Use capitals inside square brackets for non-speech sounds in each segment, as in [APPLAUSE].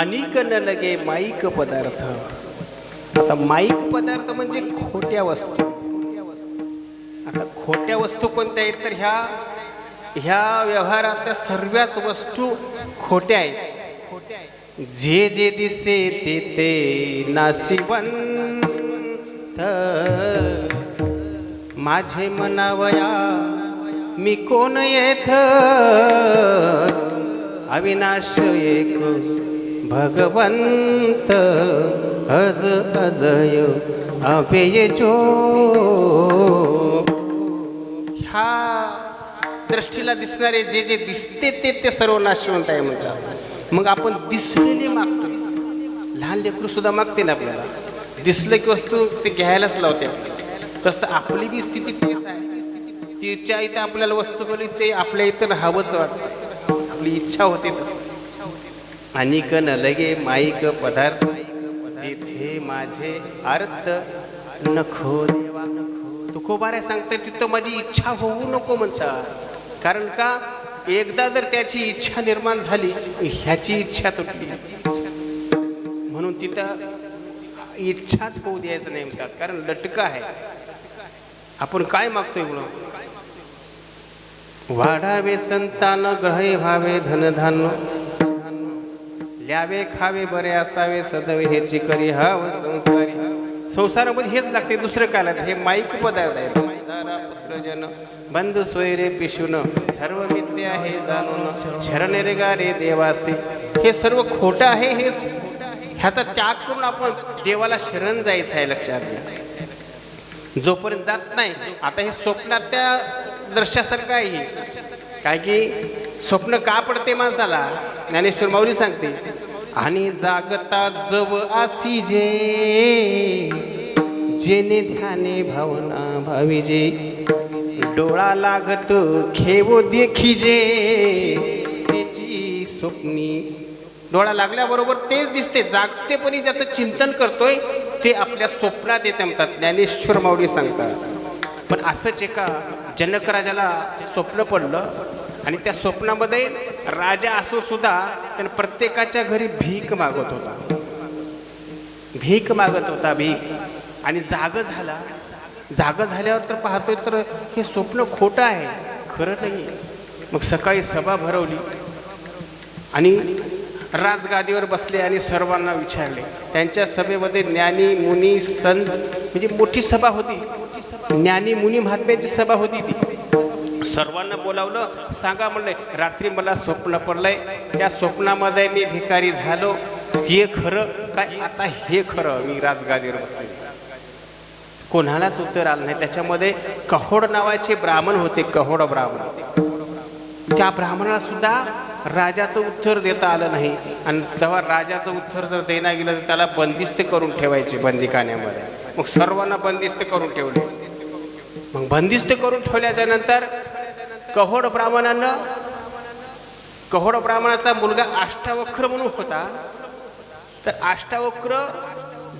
अनिक न लगे माईक पदार्थ. आता माईक पदार्थ म्हणजे खोट्या वस्तू. आता खोट्या वस्तू कोणत्या आहेत? तर ह्या ह्या व्यवहारातल्या सर्वच वस्तू खोट्या आहेत. जे जे दिसे ते ते नाशिवंत माझे मनावया मी कोण येथ अविनाश एक भगवंत अज अजय अव्यय ह्या दृष्टीला दिसणारे जे जे दिसते ते ते सर्व नाशवंत आहे म्हणतात मग आपण दिसलेले मागतो लहान लेकरू सुद्धा मागते ना आपल्याला. दिसलं की वस्तू ते घ्यायलाच लावते. तसं आपली बी स्थिती तेच आहे. तिच्या इथं आपल्याला वस्तू मिळली ते आपल्या इथं हवंच वाटतं. आपली इच्छा होते तसं. अनिक न लगे माईक पदार्थ तिथे माझे अर्थ नखो देवा. नखो तुकोबाऱ्या सांगतात तिथं माझी इच्छा होऊ नको म्हणतात. कारण का? एकदा जर त्याची इच्छा निर्माण झाली ह्याची इच्छा तुटली. म्हणून तिथं इच्छाच होऊ द्यायचं नाही म्हणतात. कारण लटका आहे. आपण काय मागतोय म्हणून? वाढावे संतान ग्रहे व्हावे धनधान्य. द्यावे खावे बरे असावे सदवे हेची करी हव संसारी. संसारामध्ये हेच लागते दुसरं काय लागतं? हे माईक पदार्थ आहे. दारा पुत्रजन बंधू सोयरे पिशून सर्व मित्य आहे जाणून. शरणे रे गारे देवासी. हे सर्व खोटं आहे हे ह्याचा त्याग करून आपण देवाला शरण जायचं आहे लक्षात घ्या. जोपर्यंत जात नाही आता हे स्वप्नात त्या दृश्यासारखं आहे काय की स्वप्न का पडते माणसाला? ज्ञानेश्वर माऊली सांगते आणि जागता जव आसी जे जेने ध्याने भावना भाविजे डोळा लागत खेवो देखिजे त्याची स्वप्नी डोळा लागल्याबरोबर तेच दिसते जागतेपणी ज्याचं चिंतन करतोय ते आपल्या स्वप्नात येते म्हणतात. ज्ञानेश्वर माऊली सांगतात. पण असंच एका जनक राजाला स्वप्न पडलं आणि त्या स्वप्नामध्ये राजा असो सुद्धा त्याने प्रत्येकाच्या घरी भीक मागत होता. भीक मागत होता भीक. आणि जाग झाला. जाग झाल्यावर तर पाहतोय तर हे स्वप्न खोटं आहे. खरं नाही मग सकाळी सभा भरवली. आणि राजगादीवर बसले आणि सर्वांना विचारले. त्यांच्या सभेमध्ये ज्ञानी मुनी संत म्हणजे मोठी सभा होती. ज्ञानी मुनी महात्म्याची सभा होती ती. सर्वांना बोलावलं सांगा म्हणले रात्री मला स्वप्न पडलंय. त्या स्वप्नामध्ये मी भिकारी झालो. हे खरं काय आता हे खरं? मी राजगादीवर बसले कोणालाच उत्तर आलं नाही. त्याच्यामध्ये कहोड नावाचे ब्राह्मण होते कहोड ब्राह्मण. त्या ब्राह्मणाला सुद्धा राजाचं उत्तर देता आलं नाही. आणि तेव्हा राजाचं उत्तर जर देण्या गेलं तर त्याला बंदिस्त करून ठेवायचे बंदीखान्यामध्ये. मग सर्वांना बंदिस्त करून ठेवले. मग बंदिस्त करून ठेवल्याच्या नंतर कहोड ब्राह्मणानं कहोड ब्राह्मणाचा मुलगा अष्टावक्र म्हणून होता. तर अष्टावक्र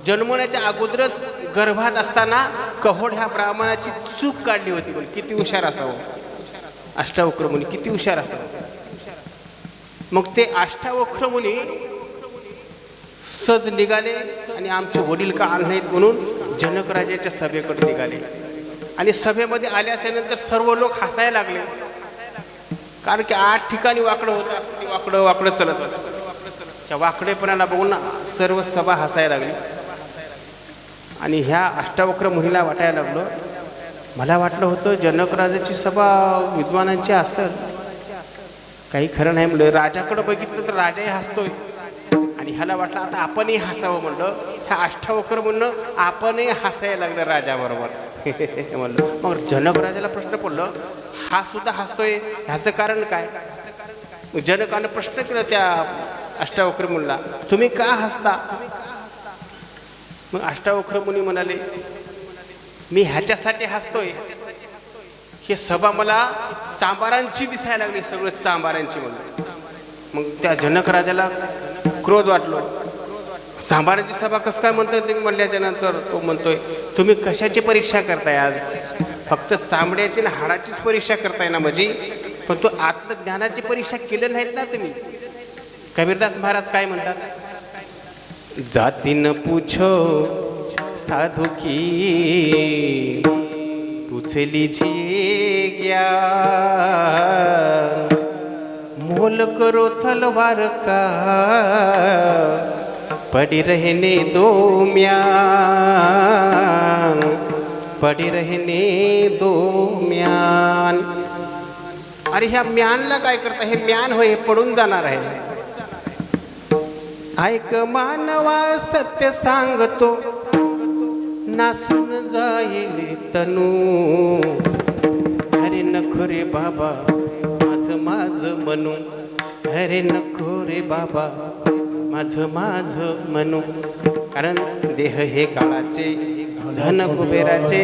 जन्मण्याच्या अगोदरच गर्भात असताना कहोड ह्या ब्राह्मणाची चूक काढली होती पण किती हुशार असावं? अष्टावक्र मुनी किती हुशार असावं? मग ते अष्टावक्र मुनी सहज निघाले आणि आमचे वडील का नाहीत म्हणून जनकराजाच्या सभेकडे निघाले. आणि सभेमध्ये आल्याच्यानंतर सर्व लोक हसायला लागले. कारण की आठ ठिकाणी वाकडं होतं वाकडं वाकडं चलत होतं. त्या वाकडेपणाला बघून सर्व सभा हसायला लागली. आणि ह्या अष्टावक्र मुलीला वाटायला लागलं. मला वाटलं होतं जनकराजाची सभा विद्वानांची असेल. काही खरं नाही म्हणलं. राजाकडं बघितलं तर राजाही हसतोय. आणि ह्याला वाटलं आता आपणही हसावं म्हणलं. त्या अष्टावक्र म्हणणं आपणही हसायला लागलं राजाबरोबर. [LAUGHS] म्हणलं मग जनक राजाला प्रश्न पडलं हा सुद्धा हसतोय ह्याचं कारण काय? जनकानं प्रश्न केला त्या अष्टावक्र मुलीला तुम्ही का हसता? मग अष्टावक्र मुनी म्हणाले मी ह्याच्यासाठी हसतोय. हे सभा मला चांबारांची दिसायला लागली सगळं चांबारांची म्हणून. मग त्या जनक राजाला क्रोध वाटलो. चांबारांची सभा कसं काय म्हणतोय ते म्हणल्याच्या नंतर तो म्हणतोय तुम्ही कशाची परीक्षा करताय आज? फक्त चांबड्याची आणि हाडाचीच परीक्षा करताय ना माझी? पण तो आत्मज्ञानाची परीक्षा केली नाहीत ना तुम्ही. कबीरदास महाराज काय म्हणतात? जातीन पूछ पूछो साधु की पूछ लीजिए ज्ञान मोल करो तलवार का पड़ी रहने दो म्या पड़ी रहने दो म्यान। अरे ह्या म्यानला काय करता? हे म्यान होय हे पडून जाणार आहे. ऐक मानवा सत्य सांगतो नासून जाईल तनू. अरे नको रे बाबा माझ माझ म्हणू. अरे नको रे बाबा माझ माझ म्हणू कारण देह हे काळाचे धन कुबेराचे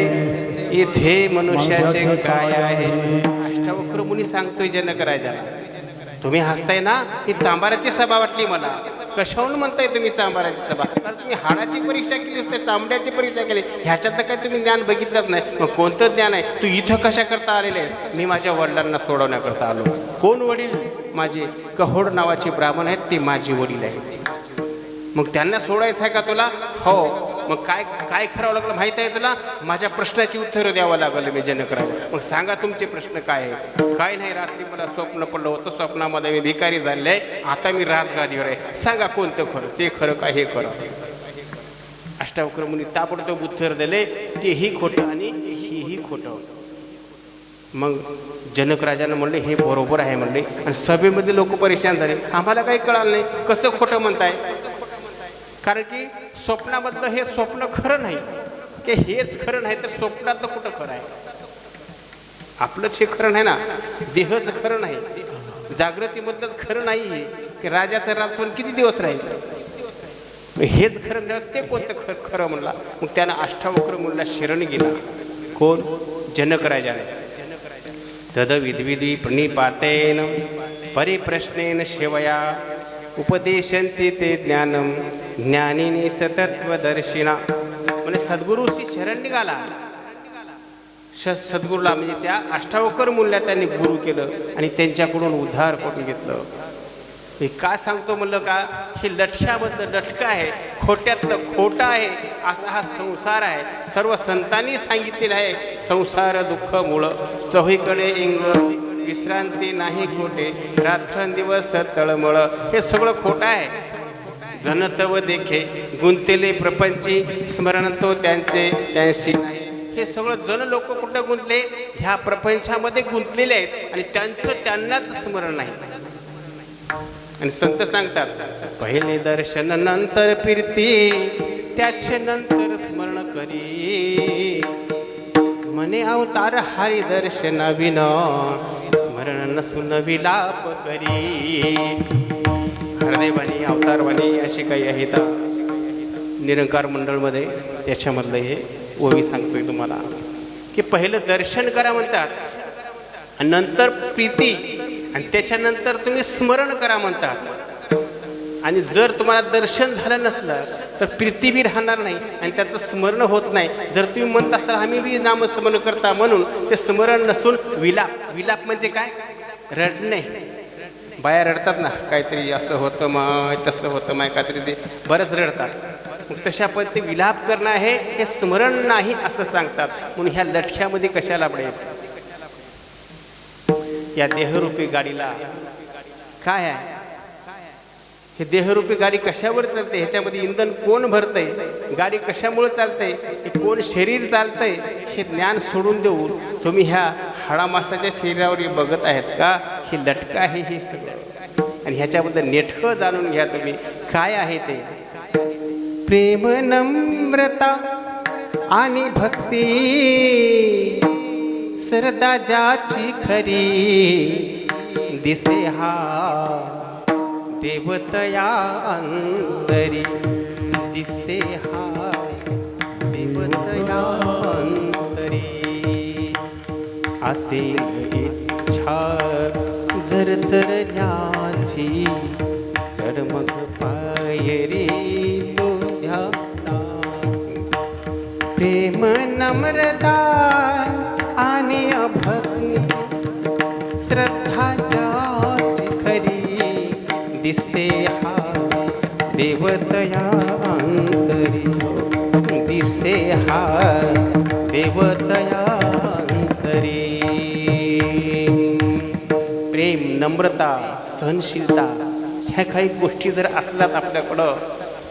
इथे मनुष्याचे काय आहे? अष्टावक्र मुनी सांगतोय जनक राजाला तुम्ही हसताय ना? ही चांबाराची सभा वाटली मला. कशावरून म्हणताय तुम्ही चांबाराची सभा? कारण तुम्ही हाडाची परीक्षा केली असते चांबड्याची परीक्षा केली. ह्याच्यात काही तुम्ही ज्ञान बघितलंच नाही. मग कोणतं ज्ञान आहे? तू इथं कशा करता आलेले आहेस? मी माझ्या वडिलांना सोडवण्याकरता आलो. कोण वडील? माझे कहोड नावाचे ब्राह्मण आहेत ते माझे वडील आहेत. मग त्यांना सोडायचं आहे का तुला? हो. मग काय काय करावं लागलं माहीत आहे तुला? माझ्या प्रश्नाची उत्तरं द्यावं लागलं मी जनकराज मग सांगा तुमचे प्रश्न काय आहे काय नाही रात्री मला स्वप्न पडलं होतं स्वप्नामध्ये मी भिकारी झाले आहे. आता मी राजगादीवर आहे. सांगा कोणतं खरं? ते खरं काय हे खरं? अष्टावक्र मुनी ताबडतोब उत्तर दिले तेही खोटं आणि हेही खोटं. मग जनक राजानं म्हणले हे बरोबर आहे म्हणले. आणि सभेमध्ये लोक परेशान झाले. आम्हाला काही कळालं नाही. कसं खोटं म्हणताय? कारण की स्वप्नामधलं हे स्वप्न खरं नाही. की हेच खरं नाही तर स्वप्नातलं कुठं खरं आहे? आपलंच हे खरं नाही ना? देहच खरं नाही. जागृतीमधलंच खरं नाही हे की राजाचं राजवण किती दिवस राहील? हेच खरं नाही ते कोणतं खरं खरं म्हणला? मग त्यानं अष्टावक्र म्हणला शरण गेला. कोण? जनक राजाने. तद विद्विधी प्रणिपातेन परिप्रश्नेन शिवया. उपदेशंती ते ज्ञानम ज्ञानीने सतत्वदर्शिना म्हणजे सद्गुरूशी शरण निघाला. श सद्गुरूला म्हणजे त्या अष्टावकर मूल्य त्यांनी गुरु केलं आणि त्यांच्याकडून उद्धार करून घेतलं. मी काय सांगतो म्हणलं का हे लठ्याबद्दल लटकं आहे खोट्यातलं खोटं आहे असा हा संसार आहे. सर्व संतांनी सांगितलेलं आहे संसार दुःख मुळं. चौहीकडे इंग विश्रांती नाही खोटे रात्रंदिवस तळमळ हे सगळं खोटं आहे. जनतव देखे गुंतले प्रपंची स्मरण तो त्यांचे त्यांशी नाही. हे सगळं जन लोक कुठं गुंतले? ह्या प्रपंचामध्ये गुंतलेले आहेत आणि त्यांचं त्यांनाच स्मरण नाही. आणि संत सांगतात पहिले दर्शन नंतर फिरती त्याचे नंतर स्मरण करी. मने अवतार हरी दर्शन विन स्मरण नसून विलाप करी. हरदेवानी अवतारवाणी अशी काही आहेत. निरंकार मंडळमध्ये त्याच्यामधलं हे ओवी सांगतोय तुम्हाला. की पहिलं दर्शन करा म्हणतात. आणि नंतर प्रीती. आणि त्याच्यानंतर तुम्ही स्मरण करा म्हणतात. आणि जर तुम्हाला दर्शन झालं नसलं तर प्रीती बी राहणार नाही आणि त्याचं स्मरण होत नाही. जर तुम्ही म्हणत असाल आम्ही बी नामस्मरण करता म्हणून ते स्मरण नसून विलाप. विलाप म्हणजे काय? रडणे. बाया रडतात ना काहीतरी असं होतं माय तसं होतं माय काहीतरी ते बरंच रडतात. मग तशा पद्धती विलाप करणं आहे हे स्मरण नाही असं सांगतात. म्हणून ह्या लठ्यामध्ये कशाला पडायचं? या देहरूपी गाडीला. काय आहे? हे देहरूपी गाडी कशावर चालते? ह्याच्यामध्ये इंधन कोण भरतंय? गाडी कशामुळे चालतंय? हे कोण शरीर चालतंय? हे ज्ञान सोडून देऊन तुम्ही ह्या हाडामासाच्या शरीरावर हे बघत आहेत का? ही लटका आहे हे सगळं. आणि ह्याच्याबद्दल नेटकं जाणून घ्या तुम्ही. काय आहे ते? प्रेम नम्रता आणि भक्ती सरदा ज्याची खरी दिसे हा देवतया अंतरी दिसे हाय देवतया अंतरी। असे इच्छा जर तरण्याची मग पायरी तो प्रेम नम्रता आणि अभक्ती श्रद्धा दिसे हा देवतया अंतरी दिसे हा देवतया अंतरी प्रेम नम्रता सहनशीलता ह्या काही गोष्टी जर असल्यात आपल्याकडं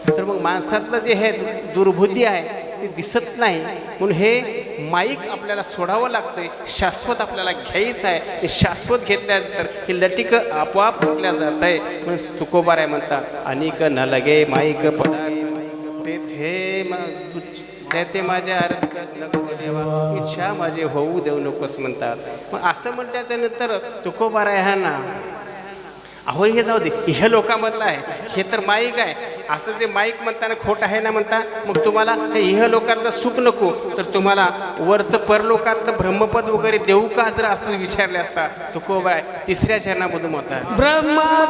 तर मग माणसातलं जे हे दुर्बुद्धी आहे ते दिसत नाही. म्हणून हे माईक आपल्याला सोडावं लागतंय शाश्वत आपल्याला घ्यायचं आहे. हे शाश्वत घेतल्यानंतर ही लटिक आपोआप फुटल्या जात आहे म्हणून तुकोबार आहे म्हणतात अनिक न लगे माईक पदार्थ तेथे म- ते ते माझ्या आरोग्य देवा इच्छा माझे होऊ देऊ नकोस म्हणतात. मग असं म्हटल्याच्या नंतर तुकोबार आहे हा ना अहो हे जाऊ दे. हे लोकांमधलं आहे. हे तर माईक आहे. असं ते माईक म्हणताना खोट आहे ना म्हणता मग तुम्हाला हे इह सुख नको. तर तुम्हाला वरचं परलोकातलं ब्रह्मपद वगैरे देऊ का जर असं विचारले असता? तुकोबा आहे तिसऱ्या चरणामधून म्हणतात ब्रह्मा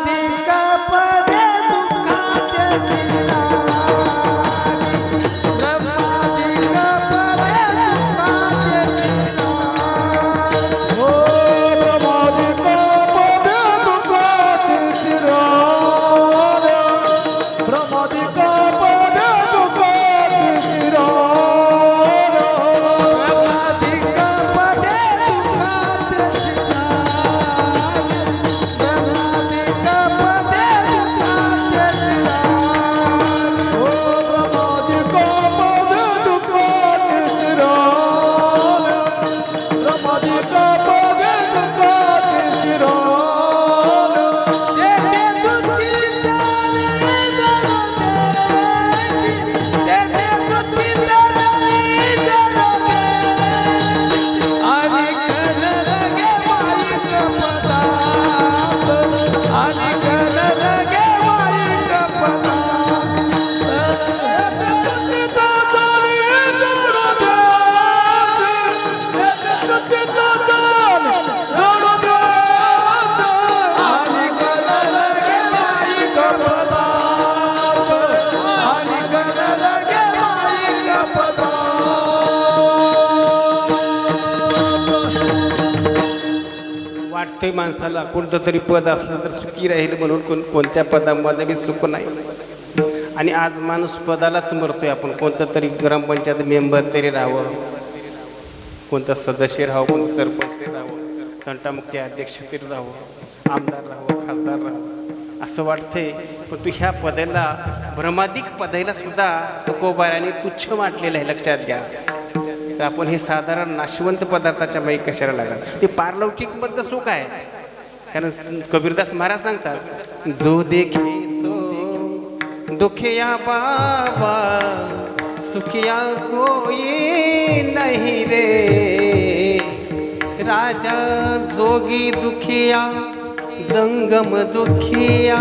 माणसाला कोणतं तरी पद असलं तर सुखी राहील म्हणून कोण कोणत्या पदामध्ये बी सुख नाही. आणि आज माणूस पदालाच मरतोय आपण. कोणतं तरी ग्रामपंचायत मेंबर तरी राहावं. कोणतं सदस्य राहावं कोणतं सरपंच तरी राहावं. तंटामुक्ती अध्यक्ष तरी राहावं. आमदार राहावं खासदार राहावं. असं वाटतंय. पण तू ह्या पदाला भ्रमाधिक पदाला सुद्धा तुकोबाराने तुच्छ वाटलेलं आहे. लक्षात घ्या. तर आपण हे साधारण नाशवंत पदार्थाच्या माई कशाला लागणार? ते पारलौकिकमधलं सुख आहे. कारण कबीरदास महाराज सांगतात जो देखे सो दुखिया बाबा, सुखिया कोई नहीं रे। राजा जोगी दुखिया, जंगम दुखिया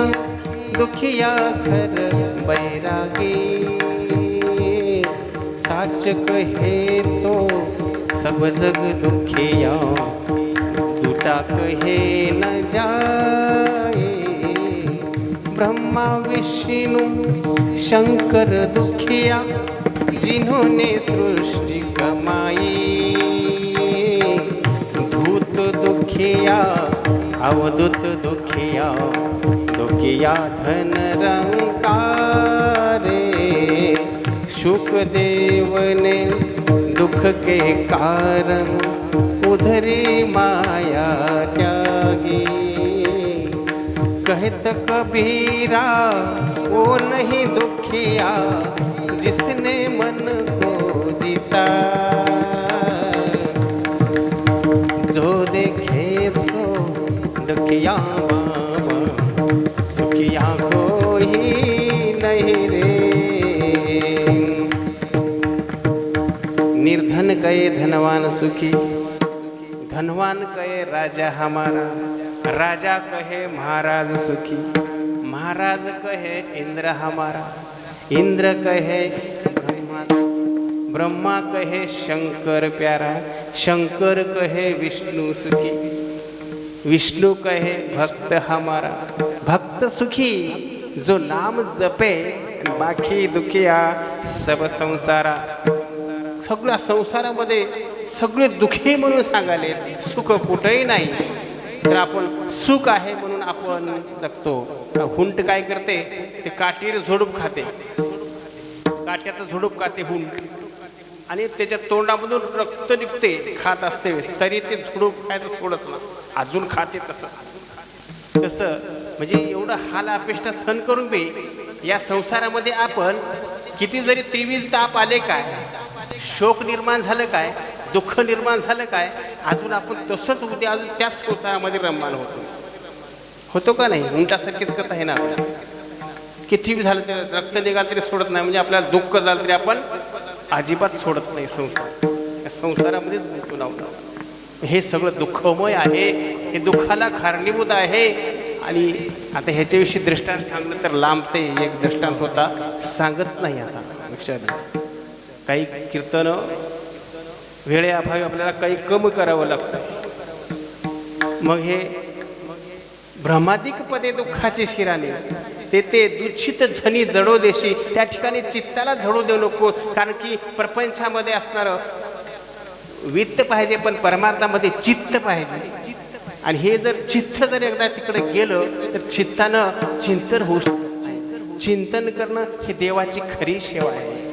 दुखिया घर बैरागी। साच कहे तो सब जग दुखिया टूटा कहे न जाए। ब्रह्मा, विष्णु, शंकर, दुखिया, जिन्होंने सृष्टि कमाई। धूत दुखिया, अवधूत दुखिया दुखिया धन रंकारे शुकदेव ने दुख के कारण उधरी माया त्यागी। कहत कबीरा वो नहीं दुखिया जिसने मन को जीता। जो देखे सो दुखिया कहे धनवान सुखी धनवान कहे राजा हमारा राजा कहे महाराज सुखी महाराज कहे इंद्र हमारा इंद्र कहे ब्रह्मा ब्रह्मा कहे शंकर प्यारा शंकर कहे विष्णु सुखी विष्णु कहे भक्त हमारा भक्त सुखी जो नाम जपे बाकी दुखिया सब संसारा। सगळ्या संसारामध्ये सगळे दुखी म्हणून सांगाले सुख कुठेही नाही. तर आपण सुख आहे म्हणून आपण जगतो. हुंट काय करते? ते काठीर झोडूप खाते. काट्याचं झुडूप खाते हुंट. आणि त्याच्या तोंडामधून रक्त निघते खात असते. तरी ते झुडूप खायचं सोडत ना अजून खाते तसं. तसं म्हणजे एवढं हाल अपेष्टा सहन करून बी या संसारामध्ये आपण किती जरी त्रिविध ताप आले काय शोक निर्माण झालं काय? दुःख निर्माण झालं काय? अजून आपण तसंच उद्या अजून त्याच संसारामध्ये रममान होतो. होतो का नाही? उंटासारखेच कथा आहे ना आपल्या किती बी झालं तरी रक्त निघालं तरी सोडत नाही म्हणजे आपल्याला दुःख झालं तरी आपण अजिबात सोडत नाही संसार. या संसारामध्येच गुंतून आहोत हे सगळं दुःखमय आहे. हे दुःखाला कारणीभूत आहे. आणि आता ह्याच्याविषयी दृष्टांत सांगलं तर लांबते एक दृष्टांत होता सांगत नाही आता. लक्षात घ्या. काही कीर्तन वेळेअभावी आपल्याला काही कमी करावं लागतं. मग हे भ्रमादिक पदे दुःखाचे शिराने ते ते दुच्छित झणी जडो देशी त्या ठिकाणी चित्ताला झडू देऊ नको कारण की प्रपंचामध्ये असणारं वित्त पाहिजे पण परमार्थामध्ये चित्त पाहिजे. आणि हे जर चित्त जर एकदा तिकडे गेलं तर चित्तानं चिंतन होऊ शकत चिंतन करणं ही देवाची खरी सेवा आहे.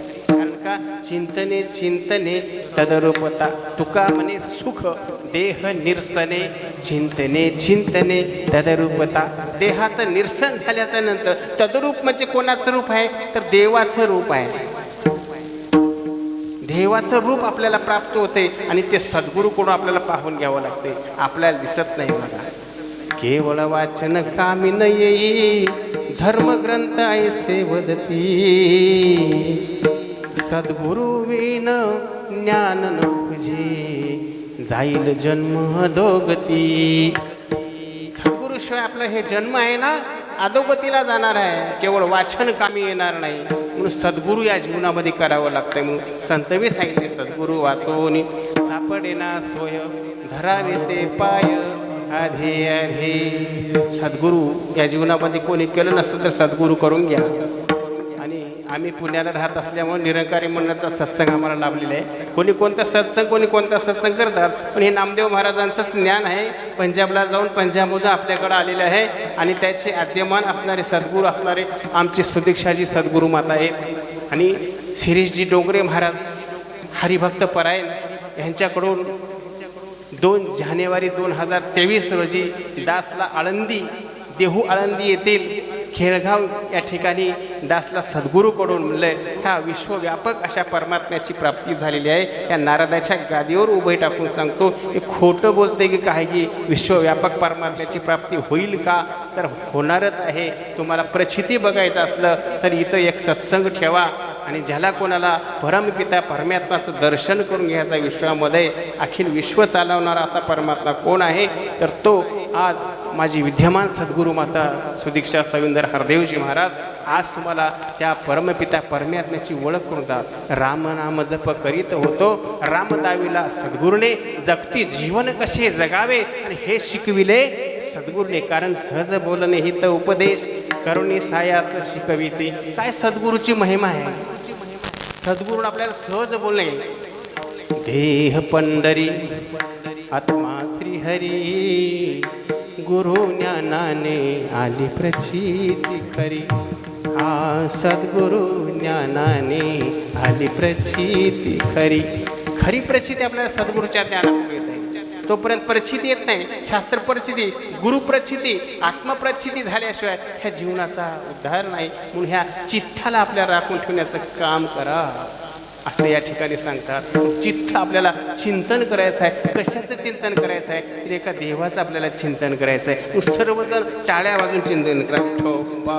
चिंतने चिंतने तदरूपता तुका म्हणे सुख देह निरसने चिंतने चिंतने तदरूपता. देहाचं निरसन झाल्याच्यानंतर तदरूप म्हणजे कोणाचं रूप आहे? तर देवाचं रूप आहे. देवाचं रूप आपल्याला प्राप्त होते आणि ते सद्गुरूकडून आपल्याला पाहून घ्यावं लागते आपल्याला दिसत नाही बघा. केवळ वाचन कामी न येई धर्मग्रंथ ऐसे वदती सद्गुरुवीन ज्ञान न जाईल जन्म अधोगती. सद्गुरूशिवाय आपलं हे जन्म आहे ना अधोगतीला जाणार आहे. केवळ वाचन कामी येणार नाही. म्हणून सद्गुरू या जीवनामध्ये करावं लागतंय. म्हणून संतवी सांगितले सद्गुरू वाचून सापडेना सोय धरावे ते पाय अधे अधे सद्गुरू या जीवनामध्ये कोणी केलं नसतं तर सद्गुरू करून घ्या. आम्ही पुण्याला राहत असल्यामुळे निरंकारी मंडळाचा सत्संग आम्हाला लाभलेला आहे. कोणी कोणता सत्संग कोणी कोणता सत्संग करतात पण हे नामदेव महाराजांचं ज्ञान आहे. पंजाबला जाऊन पंजाबमधून आपल्याकडं आलेलं आहे आणि त्याचे आद्यमान असणारे सद्गुरू असणारे आमचे सुदीक्षाजी सद्गुरू माता आहेत. आणि शिरीषजी डोंगरे महाराज हरिभक्त परायण यांच्याकडून दोन जानेवारी दोन हजार तेवीस रोजी दासला आळंदी देहू आळंदी येथील खेळगाव या ठिकाणी दासला सद्गुरूकडून म्हणलंय ह्या विश्वव्यापक अशा परमात्म्याची प्राप्ती झालेली आहे. या नारदाच्या गादीवर उभे टाकून सांगतो की खोटं बोलते की काय की विश्वव्यापक परमात्म्याची प्राप्ती होईल का? तर होणारच आहे. तुम्हाला प्रचिती बघायचं असलं तर इथं एक सत्संग ठेवा आणि ज्याला कोणाला परमपिता परमात्माचं दर्शन करून घ्यायचा विश्वामध्ये अखिल विश्व चालवणारा असा परमात्मा कोण आहे? तर तो आज माझी विद्यमान सद्गुरू माता सुदीक्षा सविंदर हरदेवजी महाराज आज तुम्हाला त्या परमपिता परमात्म्याची ओळख करून द्या रामनाम जप करीत होतो. रामदावीला सद्गुरूने जगती जीवन कसे जगावे आणि हे शिकविले? सद्गुरूने कारण सहज बोलणे हित उपदेश करुणी सायास शिकविते. काय सद्गुरूची महिमा आहे? सद्गुरू आपल्याला सहज बोलणे देह पंढरी आत्मा श्रीहरी गुरु ज्ञानाने आली प्रचिती खरी. हा सद्गुरु ज्ञानाने आली प्रचिती खरी. खरी प्रचिती आपल्याला सद्गुरूच्या ज्ञानामुळे येत आहे तोपर्यंत प्रचिती येत नाही. शास्त्र प्रचिती गुरु प्रचिती आत्मप्रचिती झाल्याशिवाय ह्या जीवनाचा उद्धार नाही. म्हणून ह्या चित्ताला आपल्याला राखून ठेवण्याचं काम करा. असं या ठिकाणी सांगतात. चित्त आपल्याला चिंतन करायचं आहे. कशाचं चिंतन करायचं आहे? तर एका देवाचं आपल्याला चिंतन करायचं आहे. मग सर्वजण टाळ्या वाजून चिंतन करा. ठोंबा